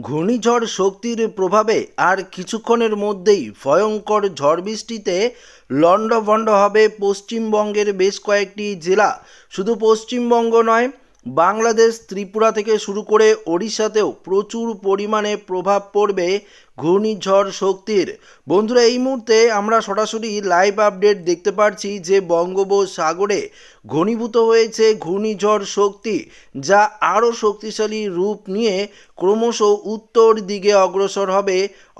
ঘূর্ণিঝড় শক্তির প্রভাবে আর কিছুক্ষণের মধ্যেই ভয়ঙ্কর ঝড় বৃষ্টিতে লণ্ডভণ্ড হবে পশ্চিমবঙ্গের বেশ কয়েকটি জেলা। শুধু পশ্চিমবঙ্গ নয়, বাংলাদেশ, ত্রিপুরা থেকে শুরু করে ওড়িশাতেও প্রচুর পরিমাণে প্রভাব পড়বে ঘূর্ণিঝড় শক্তির। বন্ধুরা, এই মুহূর্তে আমরা সরাসরি লাইভ আপডেট দেখতে পাচ্ছি যে বঙ্গোপসাগরে ঘনীভূত হয়েছে ঘূর্ণিঝড় শক্তি, যা আরও শক্তিশালী রূপ নিয়ে ক্রমশ উত্তর দিকে অগ্রসর হবে।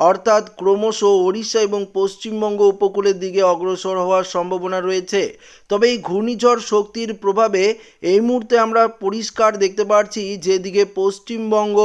অর্থাৎ ক্রমশ ওড়িশা এবং পশ্চিমবঙ্গ উপকূলের দিকে অগ্রসর হওয়ার সম্ভাবনা রয়েছে। তবে এই ঘূর্ণিঝড় শক্তির প্রভাবে এই মুহূর্তে আমরা পরিষ্কার দেখতে পাচ্ছি যেদিকে পশ্চিমবঙ্গ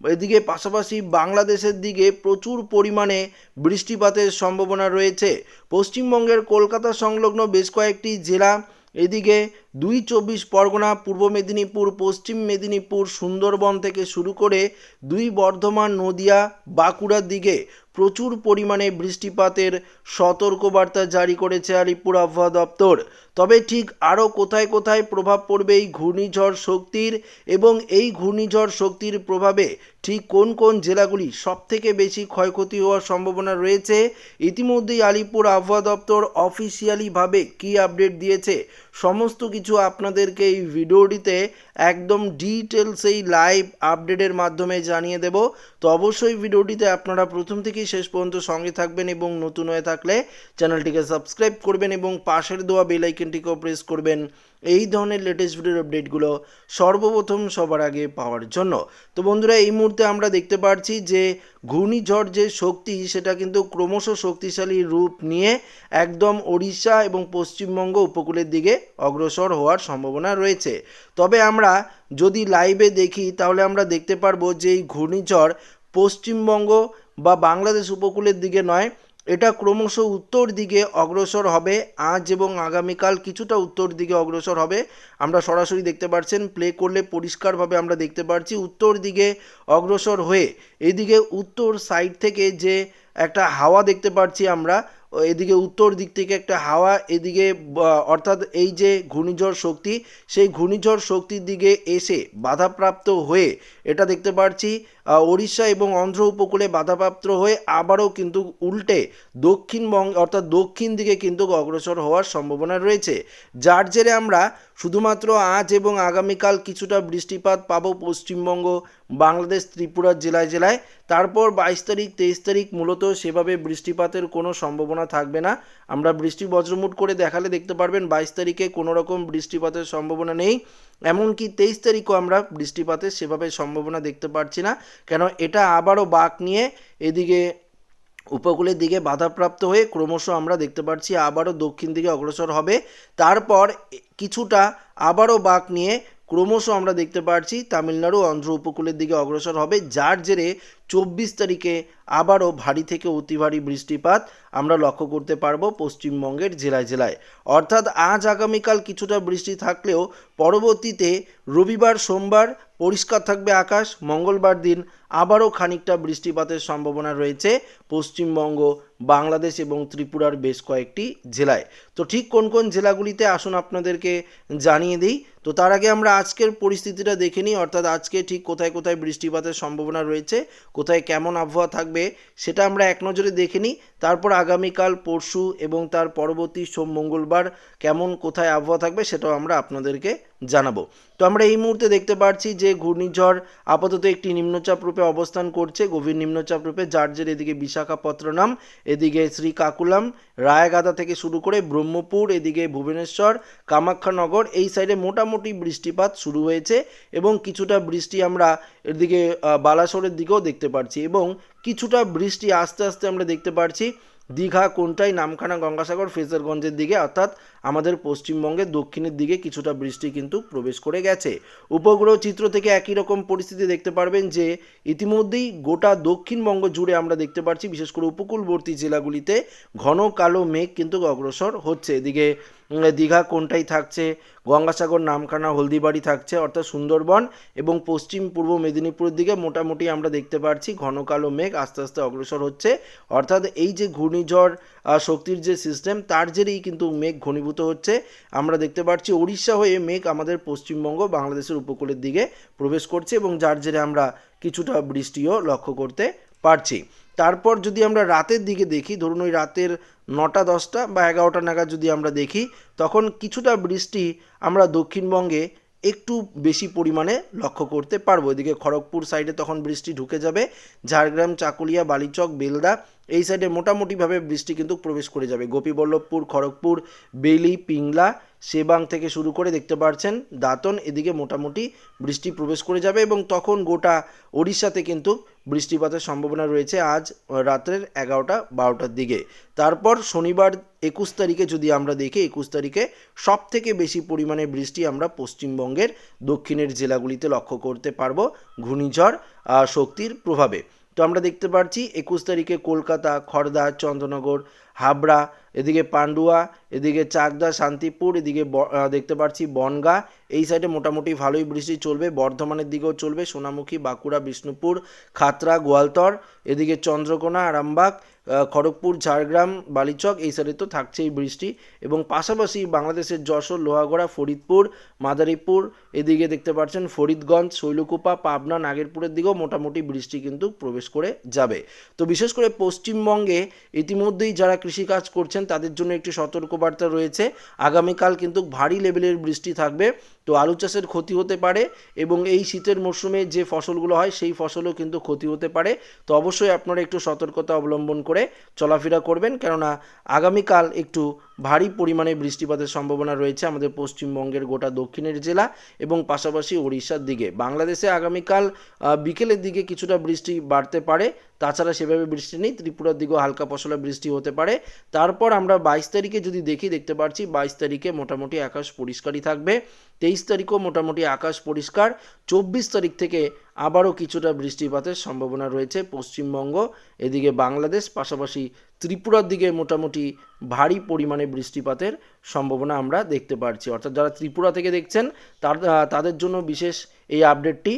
এদিকে পাশাপাশি বাংলাদেশের দিকে প্রচুর পরিমাণে বৃষ্টিপাতের সম্ভাবনা রয়েছে। পশ্চিমবঙ্গের কলকাতা সংলগ্ন বেশ কয়েকটি জেলা, এদিকে দুই চব্বিশ পরগনা, পূর্ব মেদিনীপুর, পশ্চিম মেদিনীপুর, সুন্দরবন থেকে শুরু করে দুই বর্ধমান, নদিয়া, বাঁকুড়ার দিকে প্রচুর পরিমাণে বৃষ্টিপাতের সতর্কবার্তা জারি করেছে আলিপুর আবহাওয়া দপ্তর। তবে ঠিক আরও কোথায় কোথায় প্রভাব পড়বে এই ঘূর্ণিঝড় শক্তির এবং এই ঘূর্ণিঝড় শক্তির প্রভাবে ঠিক কোন কোন জেলাগুলি সবথেকে বেশি ক্ষয়ক্ষতি হওয়ার সম্ভাবনা রয়েছে, ইতিমধ্যেই আলিপুর আবহাওয়া দপ্তর অফিসিয়ালিভাবে কী আপডেট দিয়েছে সমস্ত কিছু আপনাদেরকে এই ভিডিওটিতে একদম ডিটেলস এই লাইভ আপডেটের মাধ্যমে জানিয়ে দেব। তো অবশ্যই ভিডিওটিতে আপনারা প্রথম থেকেই শেষ পর্যন্ত সঙ্গে থাকবেন এবং নতুন হয়ে থাকলে চ্যানেলটিকে সাবস্ক্রাইব করবেন এবং পাশের দেওয়া বেল আইকনটিকেও প্রেস করবেন এই ধরনের লেটেস্ট ভিডিওর আপডেটগুলো সর্বপ্রথম সবার আগে পাওয়ার জন্য। তো বন্ধুরা, এই মুহূর্তে আমরা দেখতে পাচ্ছি যে ঘূর্ণিঝড় যে শক্তি, সেটা কিন্তু ক্রমশ শক্তিশালী রূপ নিয়ে একদম ওড়িশা এবং পশ্চিমবঙ্গ উপকূলের দিকে অগ্রসর হওয়ার সম্ভাবনা রয়েছে। তবে আমরা যদি লাইভে দেখি, তাহলে আমরা দেখতে পারব যে এই ঘূর্ণিঝড় পশ্চিমবঙ্গ বা বাংলাদেশ উপকূলের দিকে নয় এটা ক্রমশ উত্তর দিকে অগ্রসর হবে। আজ এবং আগামীকাল কিছুটা উত্তর দিকে অগ্রসর হবে। আমরা সরাসরি দেখতে পাচ্ছেন প্লে করলে পরিষ্কারভাবে আমরা দেখতে পাচ্ছি উত্তর দিকে অগ্রসর হয়ে। এদিকে উত্তর সাইড থেকে যে একটা হাওয়া দেখতে পাচ্ছি আমরা, এদিকে উত্তর দিক থেকে একটা হাওয়া, এদিকে অর্থাৎ এই যে ঘূর্ণিঝড় শক্তি, সেই ঘূর্ণিঝড় শক্তির দিকে এসে বাধাপ্রাপ্ত হয়ে এটা দেখতে পাচ্ছি ওড়িশা এবং অন্ধ্র উপকূলে বাধাপ্রাপ্ত হয়ে আবারও কিন্তু উল্টে দক্ষিণবঙ্গ অর্থাৎ দক্ষিণ দিকে কিন্তু অগ্রসর হওয়ার সম্ভাবনা রয়েছে। যার জেরে আমরা শুধুমাত্র আজ এবং আগামীকাল কিছুটা বৃষ্টিপাত পাবো পশ্চিমবঙ্গ, বাংলাদেশ, ত্রিপুরা জেলায় জেলায়। তারপর বাইশ তারিখ, তেইশ তারিখ মূলত সেভাবে বৃষ্টিপাতের কোনো সম্ভাবনা থাকবে না। আমরা বৃষ্টি বজ্রমুট করে দেখালে দেখতে পারবেন বাইশ তারিখে কোনো রকম বৃষ্টিপাতের সম্ভাবনা নেই। এমনকি তেইশ তারিখও আমরা বৃষ্টিপাতের সেভাবে সম্ভাবনা দেখতে পাচ্ছি না। কেন এটা আবারও বাঁক নিয়ে এদিকে উপকূলের দিকে বাধাপ্রাপ্ত হয়ে ক্রমশ আমরা দেখতে পাচ্ছি আবারও দক্ষিণ দিকে অগ্রসর হবে। তারপর কিছুটা আবারও বাঁক নিয়ে ক্রমশ আমরা দেখতে পাচ্ছি তামিলনাড়ু অন্ধ্র উপকূলের দিকে অগ্রসর হবে। যার জেরে চব্বিশ তারিখে আবারও ভারী থেকে অতি ভারী বৃষ্টিপাত আমরা লক্ষ্য করতে পারব পশ্চিমবঙ্গের জেলায় জেলায়। অর্থাৎ আজ আগামীকাল কিছুটা বৃষ্টি থাকলেও পরবর্তীতে রবিবার, সোমবার পরিষ্কার থাকবে আকাশ, মঙ্গলবার দিন আবারও খানিকটা বৃষ্টিপাতের সম্ভাবনা রয়েছে পশ্চিমবঙ্গ, বাংলাদেশ এবং ত্রিপুরার বেশ কয়েকটি জেলায়। তো ঠিক কোন কোন জেলাগুলিতে আসুন আপনাদেরকে জানিয়ে দিই। তো তার আগে আমরা আজকের পরিস্থিতিটা দেখে নিই, অর্থাৎ আজকে ঠিক কোথায় কোথায় বৃষ্টিপাতের সম্ভাবনা রয়েছে কোথায় কেমন আবহাওয়া থাকবে সেটা আমরা এক নজরে দেখে নিই। তারপর আগামীকাল, পরশু এবং তার পরবর্তী সোম মঙ্গলবার কেমন কোথায় আবহাওয়া থাকবে সেটাও আমরা আপনাদেরকে জানাব। তো আমরা এই মুহূর্তে দেখতে পাচ্ছি যে ঘূর্ণিঝড় আপাতত একটি নিম্নচাপ রূপে অবস্থান করছে, গভীর নিম্নচাপ রূপে, যার জের এদিকে বিশাখাপত্তনম, এদিকে শ্রীকাকুলাম, রায়গাদা থেকে শুরু করে ব্রহ্মপুর, এদিকে ভুবনেশ্বর, কামাখ্যানগর, এই সাইডে মোটামুটি বৃষ্টিপাত শুরু হয়েছে এবং কিছুটা বৃষ্টি আমরা এদিকে বালাসোরের দিকেও দেখতে পাচ্ছি এবং কিছুটা বৃষ্টি আস্তে আস্তে আমরা দেখতে পাচ্ছি দীঘা, কোনটাই, নামখানা, গঙ্গাসাগর, ফেজারগঞ্জের দিকে, অর্থাৎ আমাদের পশ্চিমবঙ্গে দক্ষিণের দিকে কিছুটা বৃষ্টি কিন্তু প্রবেশ করে গেছে। উপগ্রহ চিত্র থেকে একই রকম পরিস্থিতি দেখতে পারবেন যে, ইতিমধ্যেই গোটা দক্ষিণবঙ্গ জুড়ে আমরা দেখতে পাচ্ছি বিশেষ করে উপকূলবর্তী জেলাগুলিতে ঘন কালো মেঘ কিন্তু অগ্রসর হচ্ছে। এদিকে দীঘা কোনটাই থাকছে? গঙ্গাসাগর, নামখানা, হলদিবাড়ি থাকছে, অর্থাৎ সুন্দরবন এবং পশ্চিম পূর্ব মেদিনীপুরের দিকে মোটামুটি আমরা দেখতে পাচ্ছি ঘন কালো মেঘ আস্তে আস্তে অগ্রসর হচ্ছে। অর্থাৎ এই যে ঘূর্ণিঝড় শক্তির যে সিস্টেম তার জেরেই কিন্তু মেঘ ঘনীভূত হচ্ছে। আমরা দেখতে পাচ্ছি উড়িষ্যা হয়ে মেঘ আমাদের পশ্চিমবঙ্গ, বাংলাদেশের উপকূলের দিকে প্রবেশ করছে এবং যার জেরে আমরা কিছুটা বৃষ্টিও লক্ষ্য করতে পারছি। তারপর যদি আমরা রাতের দিকে দেখি, ধরুন ওই রাতের নটা, দশটা বা এগারোটা নাগাদ যদি আমরা দেখি, তখন কিছুটা বৃষ্টি আমরা দক্ষিণবঙ্গে একটু বেশি পরিমাণে লক্ষ্য করতে পারব। এদিকে খড়গপুর সাইডে তখন বৃষ্টি ঢুকে যাবে। ঝাড়গ্রাম, চাকুলিয়া, বালিচক, বেলদা এই সাইডে মোটামুটিভাবে বৃষ্টি কিন্তু প্রবেশ করে যাবে। গোপীবল্লভপুর, খড়গপুর, বেলি, পিংলা সেবাং থেকে শুরু করে দেখতে পাচ্ছেন দাঁতন, এদিকে মোটামুটি বৃষ্টি প্রবেশ করে যাবে এবং তখন গোটা ওড়িশাতে কিন্তু বৃষ্টিপাতের সম্ভাবনা রয়েছে আজ রাত্রের এগারোটা বারোটার দিকে। তারপর শনিবার একুশ তারিখে যদি আমরা দেখি, একুশ তারিখে সব থেকে বেশি পরিমাণে বৃষ্টি আমরা পশ্চিমবঙ্গের দক্ষিণের জেলাগুলিতে লক্ষ্য করতে পারব। ঘূর্ণিঝড় শক্তির প্রভাবে। তো আমরা দেখতে পাচ্ছি একুশ তারিখে কলকাতা খড়দা চন্দ্রনগর, হাবড়া, এদিকে পান্ডুয়া, এদিকে চাকদা, শান্তিপুর, এদিকে দেখতে পাচ্ছি বনগা। এই সাইডে মোটামুটি ভালোই বৃষ্টি চলবে। বর্ধমানের দিকেও চলবে। সোনামুখী, বাঁকুড়া, বিষ্ণুপুর, খাতরা, গোয়ালতর, এদিকে চন্দ্রকোনা, আরামবাগ খড়গপুর, ঝাড়গ্রাম, বালিচক এই সাইডে তো থাকছেই বৃষ্টি এবং পাশাপাশি বাংলাদেশের যশোর, লোহাগড়া, ফরিদপুর, মাদারীপুর, এদিকে দেখতে পাচ্ছেন ফরিদগঞ্জ, শৈলকুপা, পাবনা, নাগেরপুরের দিকেও মোটামুটি বৃষ্টি কিন্তু প্রবেশ করে যাবে। তো বিশেষ করে পশ্চিমবঙ্গে ইতিমধ্যেই যারা কৃষিকাজ করছেন তাদের জন্য একটি সতর্কবার্তা রয়েছে। আগামীকাল কিন্তু ভারী লেভেলের বৃষ্টি থাকবে। তো আলু চাষের ক্ষতি হতে পারে এবং এই শীতের মরশুমে যে ফসলগুলো হয় সেই ফসলও কিন্তু ক্ষতি হতে পারে। তো অবশ্যই আপনারা একটু সতর্কতা অবলম্বন করে চলাফেরা করবেন কেননা আগামীকাল একটু ভারী পরিমাণে বৃষ্টিপাতের সম্ভাবনা রয়েছে আমাদের পশ্চিমবঙ্গের গোটা দক্ষিণের জেলা এবং পাশাপাশি ওড়িশার দিকে। বাংলাদেশে আগামীকাল বিকেলের দিকে কিছুটা বৃষ্টি বাড়তে পারে, তাছাড়া সেভাবে বৃষ্টি নেই, ত্রিপুরার দিকেও হালকা পশলা বৃষ্টি হতে পারে। তারপর আমরা বাইশ তারিখে যদি দেখি, দেখতে পাচ্ছি বাইশ তারিখে মোটামুটি আকাশ পরিষ্কারই থাকবে। তেইশ তারিখও মোটামুটি আকাশ পরিষ্কার, চব্বিশ তারিখ থেকে আবারও কিছুটা বৃষ্টিপাতের সম্ভাবনা রয়েছে পশ্চিমবঙ্গ। এদিকে বাংলাদেশ, পাশাপাশি ত্রিপুরার দিকে মোটামুটি ভারী পরিমাণে বৃষ্টিপাতের সম্ভাবনা আমরা দেখতে পারছি। অর্থাৎ যারা ত্রিপুরা থেকে দেখছেন, তার, তাদের জন্য বিশেষ এই আপডেটটি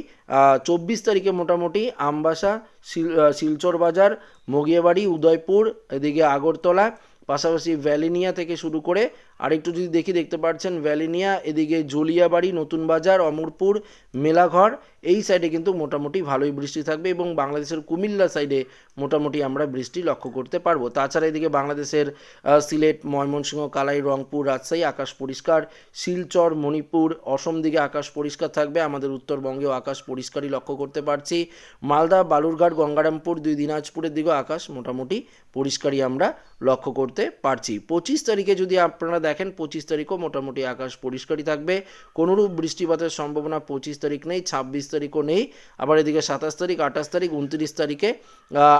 চব্বিশ তারিখে মোটামুটি আমবাসা, শিল শিলচর বাজার, মগিয়াবাড়ি, উদয়পুর, এদিকে আগরতলা, পাশাপাশি ভ্যালিনিয়া থেকে শুরু করে আরেকটু যদি দেখি দেখতে পাচ্ছেন ভ্যালিনিয়া, এদিকে জলিয়াবাড়ি, নতুন বাজার, অমরপুর, মেলাঘর, এই সাইডে কিন্তু মোটামুটি ভালোই বৃষ্টি থাকবে এবং বাংলাদেশের কুমিল্লা সাইডে মোটামুটি আমরা বৃষ্টি লক্ষ্য করতে পারব। তাছাড়া এদিকে বাংলাদেশের সিলেট, ময়মনসিংহ, কালাই, রংপুর, রাজশাহী, আকাশ পরিষ্কার, শিলচর, মণিপুর, অসম দিকে আকাশ পরিষ্কার থাকবে, আমাদের উত্তরবঙ্গেও আকাশ পরিষ্কারই লক্ষ্য করতে পারছি। মালদা, বালুরঘাট, গঙ্গারামপুর, দুই দিনাজপুরের দিকেও আকাশ মোটামুটি পরিষ্কারই আমরা লক্ষ্য করতে পারছি। পঁচিশ তারিখে যদি আপনারা দেখেন, পঁচিশ তারিখও মোটামুটি আকাশ পরিষ্কারই থাকবে। কোনোরূপ বৃষ্টিপাতের সম্ভাবনা পঁচিশ তারিখ নেই, ছাব্বিশ তারিখও নেই। আবার এদিকে সাতাশ তারিখ, আঠাশ তারিখ, উনত্রিশ তারিখে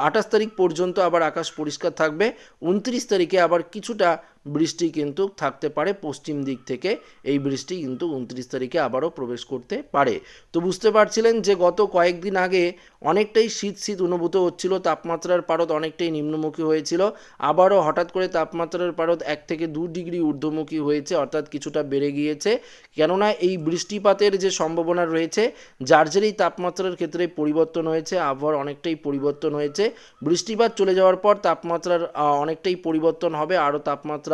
আঠাশ তারিখ পর্যন্ত আবার আকাশ পরিষ্কার থাকবে। উনত্রিশ তারিখে আবার কিছুটা বৃষ্টি কিন্তু থাকতে পারে পশ্চিম দিক থেকে। এই বৃষ্টি কিন্তু উনত্রিশ তারিখে আবারও প্রবেশ করতে পারে। তো বুঝতে পারছিলেন যে গত কয়েকদিন আগে অনেকটাই শীত শীত অনুভূত হচ্ছিল, তাপমাত্রার পারদ অনেকটাই নিম্নমুখী হয়েছিল। আবারও হঠাৎ করে তাপমাত্রার পারদ এক থেকে দু ডিগ্রি ঊর্ধ্বমুখী হয়েছে, অর্থাৎ কিছুটা বেড়ে গিয়েছে। কেননা এই বৃষ্টিপাতের যে সম্ভাবনা রয়েছে, যার জেরেই তাপমাত্রার ক্ষেত্রে পরিবর্তন হয়েছে, আবহাওয়ার অনেকটাই পরিবর্তন হয়েছে। বৃষ্টিপাত চলে যাওয়ার পর তাপমাত্রার অনেকটাই পরিবর্তন হবে, আরও তাপমাত্রা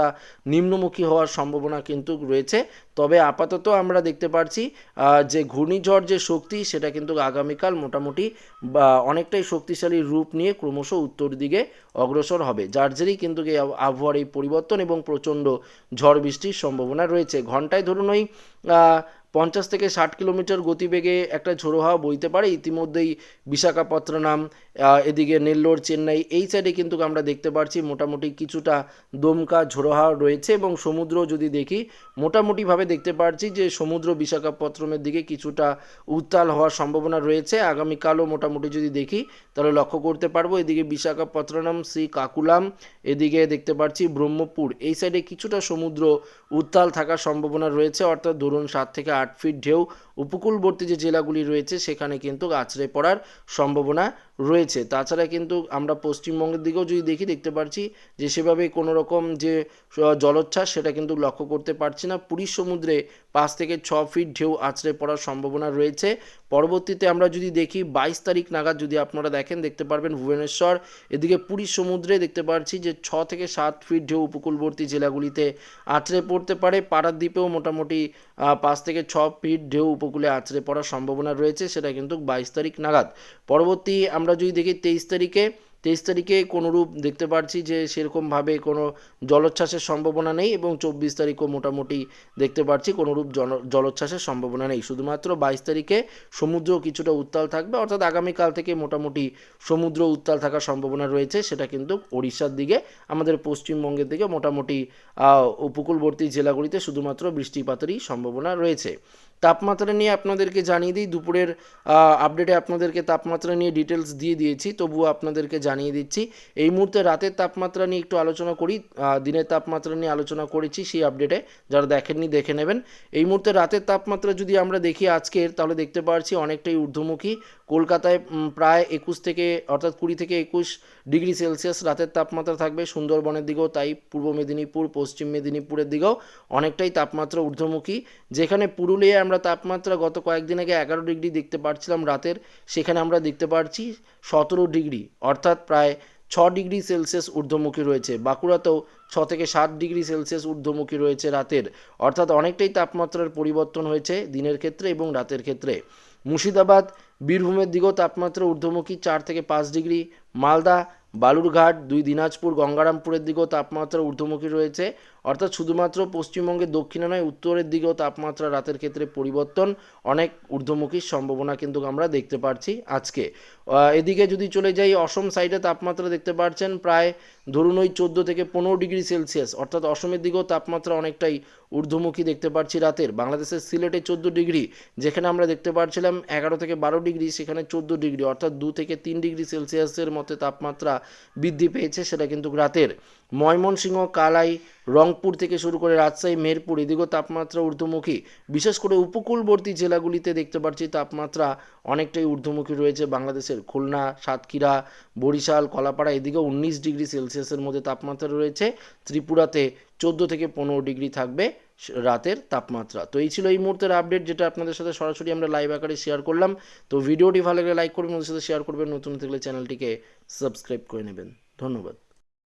নিম্নমুখী হওয়ার সম্ভাবনা কিন্তু রয়েছে। তবে আপাতত আমরা দেখতে পারছি যে ঘূর্ণিঝড় যে শক্তি, সেটা কিন্তু আগামীকাল মোটামুটি অনেকটাই শক্তিশালী রূপ নিয়ে ক্রমশ উত্তর দিকে অগ্রসর হবে। যার জেরেই কিন্তু এই আবহাওয়ার এই পরিবর্তন এবং প্রচণ্ড ঝড় বৃষ্টির সম্ভাবনা রয়েছে। ঘন্টায় ধরুন ওই পঞ্চাশ থেকে ষাট কিলোমিটার গতিবেগে একটা ঝোড়ো হাওয়া বইতে পারে। ইতিমধ্যেই বিশাখাপত্তনম এদিকে নেল্লোর, চেন্নাই এই সাইডে কিন্তু আমরা দেখতে পাচ্ছি মোটামুটি কিছুটা দমকা ঝোড়ো হাওয়া রয়েছে এবং সমুদ্র যদি দেখি, মোটামুটিভাবে দেখতে পাচ্ছি যে সমুদ্র বিশাখাপত্তনমের দিকে কিছুটা উত্তাল হওয়ার সম্ভাবনা রয়েছে। আগামীকালও মোটামুটি যদি দেখি, তাহলে লক্ষ্য করতে পারব। এদিকে বিশাখাপত্তনম, শ্রী কাকুলাম, এদিকে দেখতে পাচ্ছি ব্রহ্মপুর। এই সাইডে কিছুটা সমুদ্র উত্তাল থাকার সম্ভাবনা রয়েছে। অর্থাৎ ধরুন সাত থেকে আট ফিট ঢেউ উপকূলবর্তী যে জেলাগুলি রয়েছে, সেখানে কিন্তু আছড়ে পড়ার সম্ভাবনা রয়েছে। তাছাড়া কিন্তু আমরা পশ্চিমবঙ্গের দিকেও যদি দেখি, দেখতে পাচ্ছি যে সেভাবে কোনো রকম যে জলোচ্ছ্বাস সেটা কিন্তু লক্ষ্য করতে পারছি না। পুরীর সমুদ্রে পাঁচ থেকে ছ ফিট ঢেউ আছড়ে পড়ার সম্ভাবনা রয়েছে। পরবর্তীতে আমরা যদি দেখি, বাইশ তারিখ নাগাদ যদি আপনারা দেখেন, দেখতে পারবেন ভুবনেশ্বর। এদিকে পুরীর সমুদ্রে দেখতে পাচ্ছি যে, ছ থেকে সাত ফিট ঢেউ উপকূলবর্তী জেলাগুলিতে আছড়ে পড়তে পারে। পাড়াদ্বীপেও মোটামুটি পাঁচ থেকে ছ ফিট ঢেউ উপকূলে আছড়ে পড়ার সম্ভাবনা রয়েছে, সেটা কিন্তু বাইশ তারিখ নাগাদ। পরবর্তী আমরা যদি দেখি তেইশ তারিখে তেইশ তারিখে কোনোরূপ দেখতে পাচ্ছি যে সেরকমভাবে কোনো জলোচ্ছ্বাসের সম্ভাবনা নেই এবং চব্বিশ তারিখও মোটামুটি দেখতে পাচ্ছি কোনোরূপ জন, জলোচ্ছ্বাসের সম্ভাবনা নেই। শুধুমাত্র বাইশ তারিখে সমুদ্র কিছুটা উত্তাল থাকবে, অর্থাৎ আগামীকাল থেকে মোটামুটি সমুদ্র উত্তাল থাকার সম্ভাবনা রয়েছে, সেটা কিন্তু ওড়িশার দিকে, আমাদের পশ্চিমবঙ্গের দিকে মোটামুটি উপকূলবর্তী জেলাগুলিতে শুধুমাত্র বৃষ্টিপাতেরই সম্ভাবনা রয়েছে। তাপমাত্রা নিয়ে আপনাদেরকে জানিয়ে দিই, দুপুরের আপডেটে আপনাদেরকে তাপমাত্রা নিয়ে ডিটেলস দিয়ে দিয়েছি, তবুও আপনাদেরকে জানিয়ে দিচ্ছি। এই মুহূর্তে রাতের তাপমাত্রা নিয়ে একটু আলোচনা করি দিনের তাপমাত্রা নিয়ে আলোচনা করেছি সেই আপডেটে যারা দেখেননি দেখে নেবেন। এই মুহূর্তে রাতের তাপমাত্রা যদি আমরা দেখি আজকের, তাহলে দেখতে পাচ্ছি অনেকটাই ঊর্ধ্বমুখী। কলকাতায় প্রায় একুশ থেকে, অর্থাৎ কুড়ি থেকে একুশ ডিগ্রি সেলসিয়াস রাতের তাপমাত্রা থাকবে। সুন্দরবনের দিকেও তাই, পূর্ব মেদিনীপুর, পশ্চিম মেদিনীপুরের দিকেও অনেকটাই তাপমাত্রা ঊর্ধ্বমুখী। যেখানে পুরুলিয়ায় আমরা তাপমাত্রা গত কয়েকদিন আগে এগারো ডিগ্রি দেখতে পাচ্ছিলাম রাতের, সেখানে আমরা দেখতে পাচ্ছি সতেরো ডিগ্রি, অর্থাৎ প্রায় ছ ডিগ্রি সেলসিয়াস ঊর্ধ্বমুখী রয়েছে। বাঁকুড়াতেও ছ থেকে সাত ডিগ্রি সেলসিয়াস ঊর্ধ্বমুখী রয়েছে রাতের। অর্থাৎ অনেকটাই তাপমাত্রার পরিবর্তন হয়েছে দিনের ক্ষেত্রে এবং রাতের ক্ষেত্রে। মুর্শিদাবাদ, বীরভূমের দিকেও তাপমাত্রা ঊর্ধ্বমুখী চার থেকে পাঁচ ডিগ্রি। মালদা, বালুরঘাট, দুই দিনাজপুর, গঙ্গারামপুরের দিকেও তাপমাত্রা ঊর্ধ্বমুখী রয়েছে। অর্থাৎ শুধুমাত্র পশ্চিমবঙ্গের দক্ষিণে নয়, উত্তরের দিকেও তাপমাত্রা রাতের ক্ষেত্রে পরিবর্তন অনেক ঊর্ধ্বমুখীর সম্ভাবনা কিন্তু আমরা দেখতে পাচ্ছি আজকে। এদিকে যদি চলে যাই, অসম সাইডে তাপমাত্রা দেখতে পাচ্ছেন প্রায় ধরুন ওই চোদ্দ থেকে পনেরো ডিগ্রি সেলসিয়াস, অর্থাৎ অসমের দিকেও তাপমাত্রা অনেকটাই ঊর্ধ্বমুখী দেখতে পাচ্ছি রাতের। বাংলাদেশের সিলেটে চোদ্দ ডিগ্রি, যেখানে আমরা দেখতে পাচ্ছিলাম এগারো থেকে বারো ডিগ্রি, সেখানে চোদ্দ ডিগ্রি, অর্থাৎ দু থেকে তিন ডিগ্রি সেলসিয়াসের মতো তাপমাত্রা বৃদ্ধি পেয়েছে সেটা কিন্তু রাতের। ময়মনসিংহ, কালাই, রংপুর থেকে শুরু করে রাজশাহী, মেরপুর, এদিকেও তাপমাত্রা ঊর্ধ্বমুখী। বিশেষ করে উপকূলবর্তী জেলাগুলিতে দেখতে পাচ্ছি তাপমাত্রা অনেকটাই ঊর্ধ্বমুখী রয়েছে। বাংলাদেশের খুলনা, সাতক্ষীরা, বরিশাল, কলাপাড়া এদিকে উনিশ ডিগ্রি সেলসিয়াসের মধ্যে তাপমাত্রা রয়েছে। ত্রিপুরাতে চোদ্দ থেকে পনেরো ডিগ্রি থাকবে রাতের তাপমাত্রা। তো এই ছিল এই মুহূর্তের আপডেট, যেটা আপনাদের সাথে সরাসরি আমরা লাইভ আকারে শেয়ার করলাম। তো ভিডিওটি ভালো লাগলে লাইক করবেন ওদের সাথে শেয়ার করবেন। নতুন থাকলে চ্যানেলটিকে সাবস্ক্রাইব করে নেবেন। ধন্যবাদ।